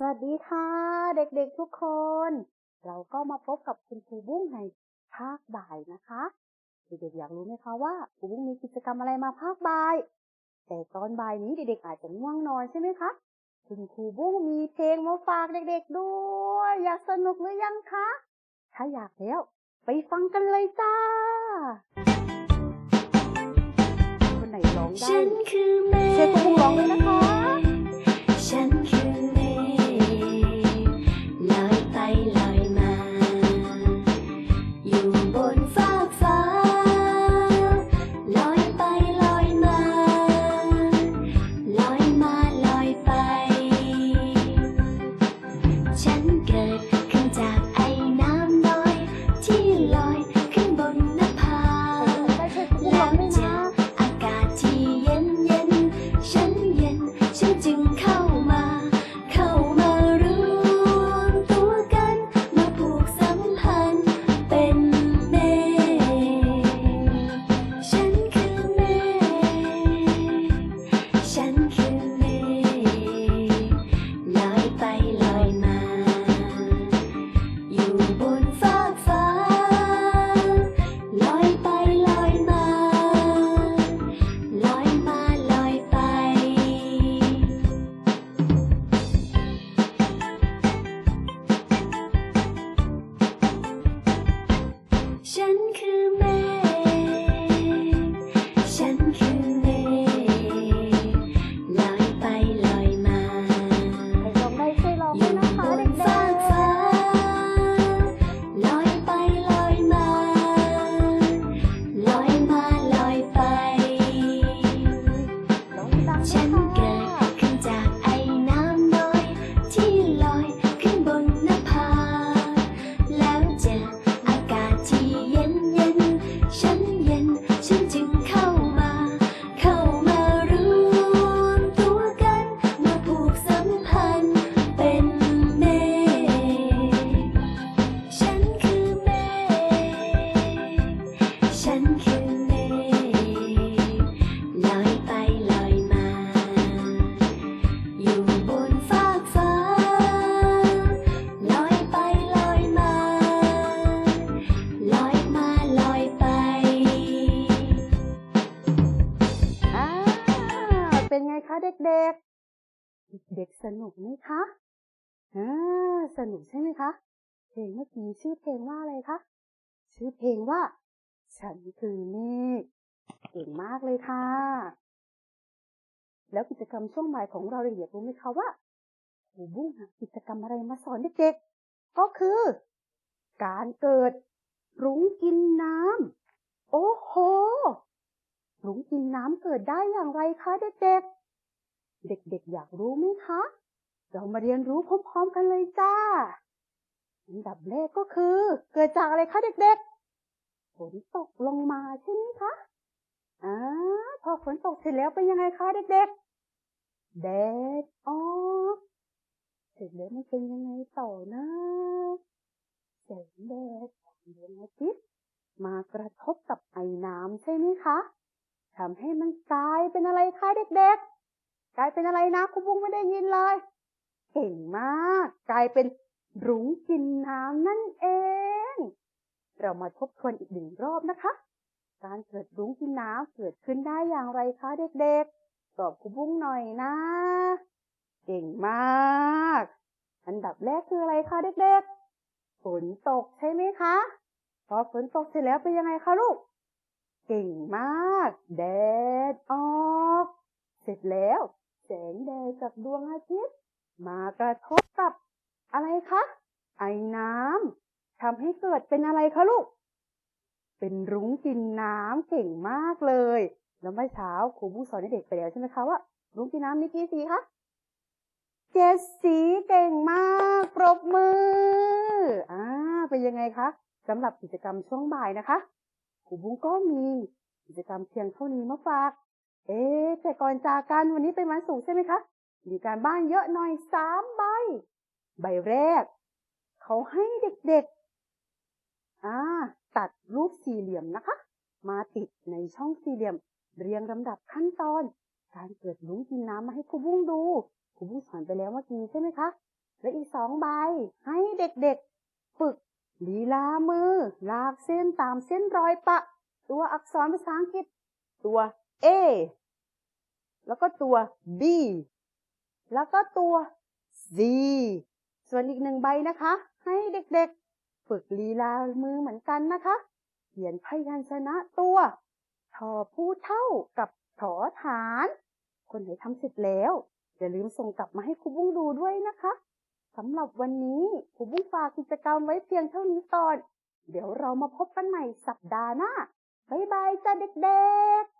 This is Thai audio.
สวัสดีค่ะ เด็กๆทุกคน เราก็มาพบกับคุณครูบุ้งในภาคบ่ายนะคะเด็กๆอยากรู้ไหมคะว่าครูบุ้งมีกิจกรรมอะไรมาภาคบ่าย แต่ตอนบ่ายนี้เด็กๆอาจจะง่วงนอนใช่ไหมคะคุณครูบุ้งมีเพลงมาฝากเด็กๆด้วย อยากสนุกหรือยังคะ ถ้าอยากแล้ว ไปฟังกันเลยจ้า คนไหนร้องได้ฉันคือเมฆเชิญคุณครูร้องเลยนะคะ คะเด็กๆ เด็กๆสนุกไหมคะอ่าสนุกใช่ไหมคะเพลงเมื่อกี้ชื่อเพลงว่าอะไรคะชื่อเพลงว่า ฉันคือเมฆเก่งมากเลยค่ะ แล้วกิจกรรมช่วงบ่ายของเราเด็กๆรู้ไหมคะว่าครูบุ้งหากิจกรรมอะไรมาสอนเด็กๆ ก็คือ การเกิดรุ้งกินน้ำโอ้โหรุ้งกินน้ำเกิดได้อย่างไรคะเด็กๆ เด็กๆ อยากรู้ไหมคะ เรามาเรียนรู้พร้อมๆกันเลยจ้า อันดับแรกก็คือ เกิดจากอะไรคะเด็กๆ ฝนตกลงมาใช่ไหมคะอ่าพอฝนตกเสร็จแล้วเป็นยังไงคะเด็กๆ แดดออกเสร็จแล้วมันเป็นยังไงต่อนะแสงแดดของดวงอาทิตย์มากระทบกับไอ้น้ำใช่ไหมคะทำให้มันกลายเป็นอะไรคะเด็กๆ กลายเป็นอะไรนะคุณบุ้งไม่ได้ยินเลย เก่งมาก กลายเป็นรุ้งกินน้ำนั่นเอง เรามาทบทวนอีกหนึ่งรอบนะคะ การเกิดรุ้งกินน้ำเกิดขึ้นได้อย่างไรคะเด็กๆ ตอบคุณบุ้งหน่อยนะ เก่งมาก อันดับแรกคืออะไรคะเด็กๆ ฝนตกใช่ไหมคะ พอฝนตกเสร็จแล้วเป็นยังไงคะลูก เก่งมาก แดดออก เสร็จแล้ว แสงแดดจากดวงอาทิตย์ มากระทบกับอะไรคะ ไอ้น้ำทำให้เกิดเป็นอะไรคะลูก เป็นรุ้งกินน้ำเก่งมากเลย แล้วเมื่อเช้าครูบุ้สอนเด็กไปแล้วใช่ไหมคะว่ารุ้งกินน้ำมีกี่สีคะเจ็ดสีเก่งมาก ปรบมืออ่าเป็นยังไงคะสำหรับกิจกรรมช่วงบ่ายนะคะครูบุ้งก็มีกิจกรรมเพียงเท่านี้มาฝาก เอ๊แต่ก่อนจากกันวันนี้เป็นวันศุกร์ใช่ไหมคะ มีการบ้านเยอะหน่อยสามใบ ใบแรก เขาให้เด็กๆ อ่า ตัดรูปสี่เหลี่ยมนะคะ มาติดในช่องสี่เหลี่ยม เรียงลำดับขั้นตอน การเกิดลุ้งกินน้ำมาให้ครูบุ้งดูครูบุ้งสอนไปแล้วเมื่อกี้ใช่ไหมคะ และอีกสองใบ ให้เด็กๆ ฝึกลีลามือ ลากเส้นตามเส้นรอยปะ ตัวอักษรภาษาอังกฤษ ตัว A แล้วก็ตัว B แล้วก็ตัว Z ส่วนอีกหนึ่งใบนะคะ ให้เด็กๆ ฝึกลีลามือเหมือนกันนะคะ เขียนพยัญชนะตัวทอผู้เท่ากับถอฐาน คนไหนทำเสร็จแล้ว อย่าลืมส่งกลับมาให้ครูบุ้งดูด้วยนะคะสำหรับวันนี้ครูบุ้งฝากกิจกรรมไว้เพียงเท่านี้ก่อน เดี๋ยวเรามาพบกันใหม่สัปดาห์หน้า บ๊ายบายจ้าเด็กๆ